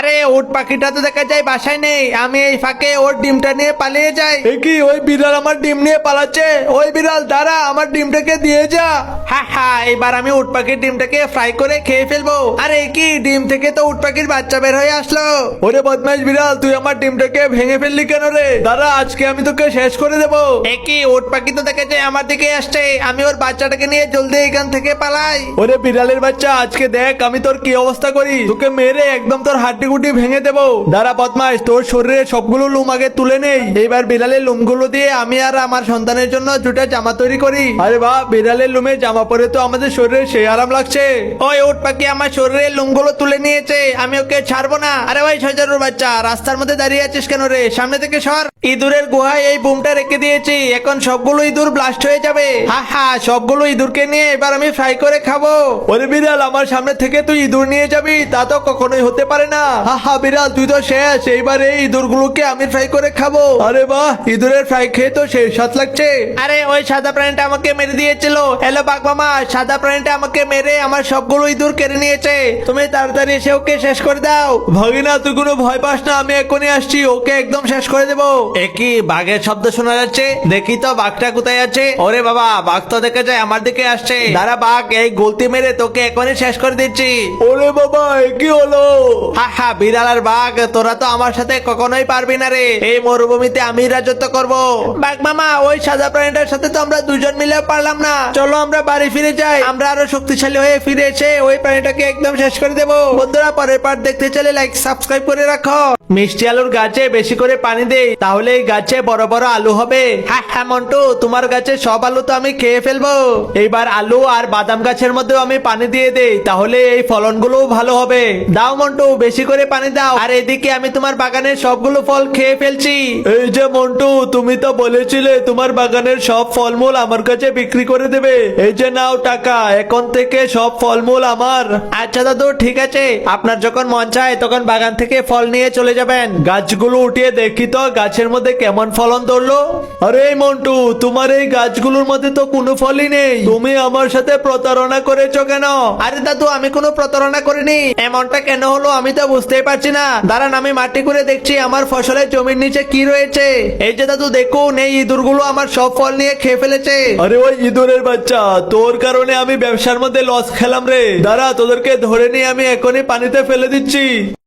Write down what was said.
আরে ওট পাখিটা তো দেখা যায় বাসায় নেই। আমি এই ফাঁকে ওর ডিমটা নিয়ে পালিয়ে যাই। এ কি ওই বিড়াল আমার ডিম নিয়ে পালাচ্ছে? ওই বিড়াল দাঁড়া আমার ডিমটাকে দিয়ে যা। হ্যাঁ হ্যাঁ এবার আমি উট পাখির ডিমটাকে ফ্রাই করে খেয়ে ফেলব। আরে এ কি ডিম থেকে তো উট পাখির বাচ্চা বের হয়ে আসলো। ওরে বদমাইশ বিড়াল তুই আমার ডিমটাকে ভেঙে ফেললি কেন রে? দাঁড়া আজকে আমি তোকে শেষ করে দেবো। এ কি উট পাখি তো দেখা যায় আমার দিকে আসছে। আমি ওর বাচ্চাটাকে নিয়ে জলদি এখান থেকে পালাই। ওরে বিড়ালের বাচ্চা আজকে দেখ আমি তোর কি অবস্থা করি। তোকে মেরে একদম তোর হাড্ডি গুটি ভেঙে দেবো। দাঁড়া বদমাইশ তোর শরীরে সবগুলো লুম আগে তুলে নেই। এবার বিড়ালের লুমগুলো দিয়ে আমি আর আমার সন্তানের জন্য দুটা জামা তৈরি করি। আরে বাহ, বিড়ালের লুমে জামা পরে তো আমাদের শরীরে সেই আরাম লাগছে। ওই ওট পাখি আমার শরীরের লুমগুলো তুলে নিয়েছে, আমি ওকে ছাড়বো না। আরে ভাই, সজারুর বাচ্চা, রাস্তার মধ্যে দাঁড়িয়ে আছিস কেন রে? সামনে থেকে সর। ইঁদুরের গুহায় এই বুমটা রেখে দিয়েছি, এখন সবগুলো ইঁদুর ব্লাস্ট হয়ে যাবে। হা হা, সবগুলো ইঁদুরকে নিয়ে এবার আমি ফ্রাই করে খাব। ওরে বিড়াল, আমার সামনে থেকে তুই ইঁদুর নিয়ে যাবি, তা তো কখনোই হতে পারে না। হা বিড়াল তুই তো শেষ। এইবার এই ইঁদুরগুলোকে আমি ফ্রাই করে খাব। আরে বাহ ইঁদুরের ফ্রাই খেয়ে তো সেই স্বাদ লাগছে। আরে ওই সাদা প্রাণীটা আমাকে মেরে দিয়েছিল। হ্যালো বাঘ মামা সাদা প্রাণীটা আমাকে মেরে আমার সবগুলো ইঁদুর কেড়ে নিয়েছে। তুমি তাড়াতাড়ি এসে ওকে শেষ করে দাও। ভগিনা তুই কোনো ভয় পাস না আমি এখনই আসছি ওকে একদম শেষ করে দেবো। একই বাঘের শব্দ শোনা যাচ্ছে? দেখি তো বাঘটা কোথায় আছে? ওরে বাবা বাঘ তো দেখা যায় আমার দিকে আসছে। দাঁড়া বাঘ এই গলতি মেরে তোকে এখনই শেষ করে দিচ্ছি। ওরে বাবা কি হলো? হা হা, বিড়ালার বাঘ, তোরা তো আমার সাথে কখনোই পারবি না রে। এই মরুভূমিতে আমি রাজত্ব করব। বাঘ মামা, ওই সাদা প্রাণীটার সাথে তো আমরা দুজন মিলে পারলাম না। চলো আমরা বাড়ি ফিরে যাই। আমরা আরও শক্তিশালী হয়ে ফিরে এসে ওই প্রাণীটাকে একদম শেষ করে দেবো। বন্ধুরা, পরের পার্ট দেখতে চলে লাইক সাবস্ক্রাইব করে রাখো। মিষ্টি আলুর গাছে বেশি করে পানি দেই, তাহলে এই গাছে বড় বড় আলু হবে। হ্যাঁ হ্যাঁ মন্টু, তোমার গাছে সব আলু তো আমি খেয়ে ফেলব। এইবার আলু আর বাদাম গাছের মধ্যেও আমি পানি দিয়ে দেই, তাহলে এই ফলনগুলো ভালো হবে। দাও মন্টু, বেশি করে পানি দাও। আর এদিকে আমি তোমার বাগানের সবগুলো ফল খেয়ে ফেলছি। এই যে মন্টু তুমি তো বলেছিলে তোমার বাগানের সব ফলমূল আমার কাছে বিক্রি করে দেবে। এই যে নাও টাকা এখন থেকে সব ফলমূল আমার। আচ্ছা দাদু ঠিক আছে। আপনার যখন মন চায় তখন বাগান থেকে ফল নিয়ে চলে যাবেন। গাছগুলো উঠিয়ে দেখি তো গাছের মধ্যে কেমন ফলন ধরলো। আরে মন্টু তোমার এই গাছগুলোর মধ্যে তো কোনো ফলই নেই। তুমি আমার সাথে প্রতারণা করেছ কেন? আরে দাদু আমি কোনো প্রতারণা করিনি। এমনটা কেন হলো আমি তো বুঝতেই পারছি না। দাঁড়ান, আমি মাটি করে দেখছি, আমার ফসলের জমির নিচে কি রয়েছে। এই যে দাদু, দেখুন, এই ইঁদুরগুলো আমার সব ফল নিয়ে খেয়ে ফেলেছে। আরে ওই ইঁদুরের বাচ্চা, তোর কারণে আমি ব্যবসার মধ্যে লস খেলাম রে। দাঁড়া, তোদেরকে ধরে নিয়ে আমি এখনই পানিতে ফেলে দিচ্ছি।